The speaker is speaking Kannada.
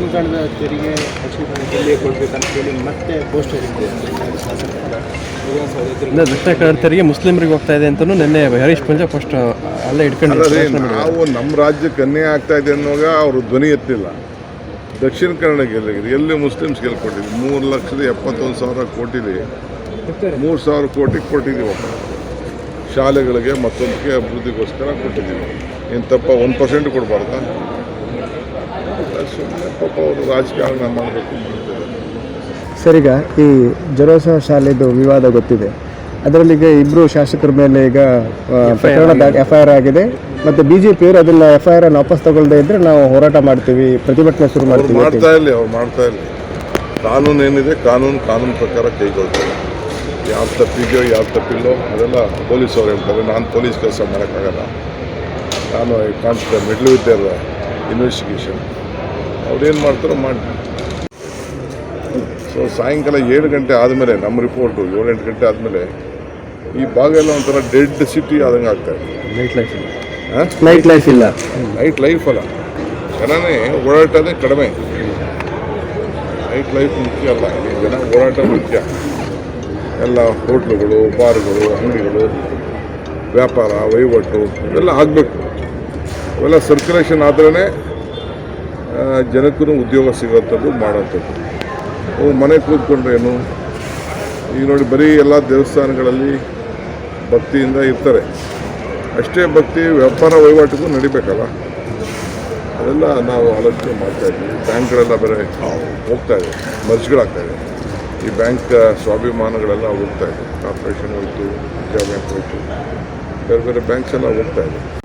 ದಕ್ಷಿಣ ಕನ್ನಡದ ತೆರಿಗೆ ದಕ್ಷಿಣ ಕನ್ನಡ ಜಿಲ್ಲೆ ಕೊಡಬೇಕಂತ ಹೇಳಿ ಮತ್ತೆ ಪೋಸ್ಟರ್ ಇದೆ ಇಲ್ಲ ದಕ್ಷಿಣ ಕನ್ನಡ ತೆರಿಗೆ ಮುಸ್ಲಿಮರಿಗೆ ಹೋಗ್ತಾ ಇದೆ ಅಂತಲೂ ನಿನ್ನೆ ಹರೀಶ್ ಪಂಜಾ ಫಸ್ಟ್ ಅಲ್ಲೇ ಇಟ್ಕೊಂಡು. ನಾವು ನಮ್ಮ ರಾಜ್ಯಕ್ಕೆ ಅನ್ಯಾಯ ಆಗ್ತಾ ಇದೆ ಅನ್ನುವಾಗ ಅವರು ಧ್ವನಿ ಎತ್ತಿಲ್ಲ. ದಕ್ಷಿಣ ಕನ್ನಡ ಗೆಲ್ಲಿಗಿದೆ. ಎಲ್ಲಿ ಮುಸ್ಲಿಮ್ಸ್ ಗೆಲ್ಕೊಟ್ಟಿದ್ವಿ ಮೂರು ಲಕ್ಷದ ಎಪ್ಪತ್ತೊಂದು ಸಾವಿರ ಕೋಟಿಲಿ ಮೂರು ಸಾವಿರ ಕೋಟಿ ಕೊಟ್ಟಿದ್ದೀವಿ ಶಾಲೆಗಳಿಗೆ ಮತ್ತೊಂದಕ್ಕೆ ಅಭಿವೃದ್ಧಿಗೋಸ್ಕರ ಕೊಟ್ಟಿದ್ದೀವಿ. ಏನು ತಪ್ಪ ಒಂದು ಪರ್ಸೆಂಟ್ ಕೊಡಬಾರ್ದ? ಸುಮ್ಮನೆ ಪಾಪ ಅವರು ರಾಜಕಾರಣ ಮಾಡಬೇಕು ಮಾಡ್ತಿದ್ದಾರೆ ಸರ್ ಈಗ ಈ ಜರೋಸ ಶಾಲೆದು ವಿವಾದ ಗೊತ್ತಿದೆ. ಅದರಲ್ಲಿ ಈಗ ಇಬ್ಬರು ಶಾಸಕರ ಮೇಲೆ ಈಗ ಪ್ರಕರಣ ಎಫ್ ಐ ಆರ್ ಆಗಿದೆ. ಮತ್ತು ಬಿ ಜೆ ಪಿಯವರು ಅದನ್ನು ಎಫ್ ಐ ಆರ್ ವಾಪಸ್ ತಗೊಳ್ಳದೆ ಇದ್ರೆ ನಾವು ಹೋರಾಟ ಮಾಡ್ತೀವಿ ಪ್ರತಿಭಟನೆ ಶುರು ಮಾಡ್ತೀವಿ ಮಾಡ್ತಾ ಇರಲಿ ಅವ್ರು ಮಾಡ್ತಾ ಇರಲಿ. ಕಾನೂನು ಏನಿದೆ ಕಾನೂನು ಕಾನೂನು ಪ್ರಕಾರ ಕೈಗೊಳ್ತಾರೆ ಯಾವ ತಪ್ಪಿದೆಯೋ ಯಾವ ತಪ್ಪಿಲ್ಲೋ ಅದೆಲ್ಲ ಪೊಲೀಸ್ ಅವ್ರು ಹೇಳ್ತಾರೆ. ನಾನು ಪೊಲೀಸ್ ಕೆಲಸ ಮಾಡೋಕ್ಕಾಗಲ್ಲ. ನಾನು ಕಾನ್ಸ್ಟೇಬಲ್ ಮಿಡ್ಲ್ ವಿತ್ ಇನ್ವೆಸ್ಟಿಗೇಷನ್ ಅವ್ರೇನು ಮಾಡ್ತಾರೋ ಮಾಡಿ. ಸೊ ಸಾಯಂಕಾಲ ಏಳು ಗಂಟೆ ಆದಮೇಲೆ ನಮ್ಮ ರಿಪೋರ್ಟು ಏಳೆಂಟು ಗಂಟೆ ಆದಮೇಲೆ ಈ ಭಾಗ ಎಲ್ಲ ಒಂಥರ ಡೆಡ್ ಸಿಟಿ ಆದಂಗೆ ಆಗ್ತಾ ಇದೆ. ನೈಟ್ ಲೈಫ್ ಹಾಂ? ನೈಟ್ ಲೈಫ್ ಇಲ್ಲ. ನೈಟ್ ಲೈಫ್ ಅಲ್ಲ. ಜನನೇ ಓಡಾಟನೇ ಕಡಿಮೆ. ನೈಟ್ ಲೈಫ್ ಮುಖ್ಯ ಅಲ್ಲ. ಇಲ್ಲಿ ಜನ ಓಡಾಟ ಮುಖ್ಯ. ಎಲ್ಲ ಹೋಟ್ಲುಗಳು ಬಾರ್ಗಳು ಅಂಗಡಿಗಳು ವ್ಯಾಪಾರ ವಹಿವಾಟು ಇವೆಲ್ಲ ಆಗಬೇಕು. ಇವೆಲ್ಲ ಸರ್ಕ್ಯುಲೇಷನ್ ಆದ್ರೇ ಜನಕ್ಕೂ ಉದ್ಯೋಗ ಸಿಗೋಂಥದ್ದು ಮಾಡೋಂಥದ್ದು ಅವು ಮನೆ ಕೂತ್ಕೊಂಡ್ರೇನು ಈಗ ನೋಡಿ ಬರೀ ಎಲ್ಲ ದೇವಸ್ಥಾನಗಳಲ್ಲಿ ಭಕ್ತಿಯಿಂದ ಇರ್ತಾರೆ. ಅಷ್ಟೇ ಭಕ್ತಿ ವ್ಯಾಪಾರ ವಹಿವಾಟಿಗೂ ನಡಿಬೇಕಲ್ಲ? ಅದೆಲ್ಲ ನಾವು ಆಲೋಚನೆ ಮಾಡ್ತಾ ಇದ್ವಿ ಬ್ಯಾಂಕ್ಗಳೆಲ್ಲ ಬೇರೆ ಹೋಗ್ತಾ ಇದೆ ಮರ್ಜ್ಗಳಾಗ್ತಾಯಿದೆ ಈ ಬ್ಯಾಂಕ್ ಸ್ವಾಭಿಮಾನಗಳೆಲ್ಲ ಹೋಗ್ತಾ ಇದೆ. ಕಾರ್ಪೊರೇಷನ್ ಹೋಯಿತು ವಿಜಯ ಬ್ಯಾಂಕ್ ಹೋಯ್ತು, ಬೇರೆ ಬೇರೆ ಬ್ಯಾಂಕ್ಸ್ ಎಲ್ಲ ಹೋಗ್ತಾ ಇದೆ.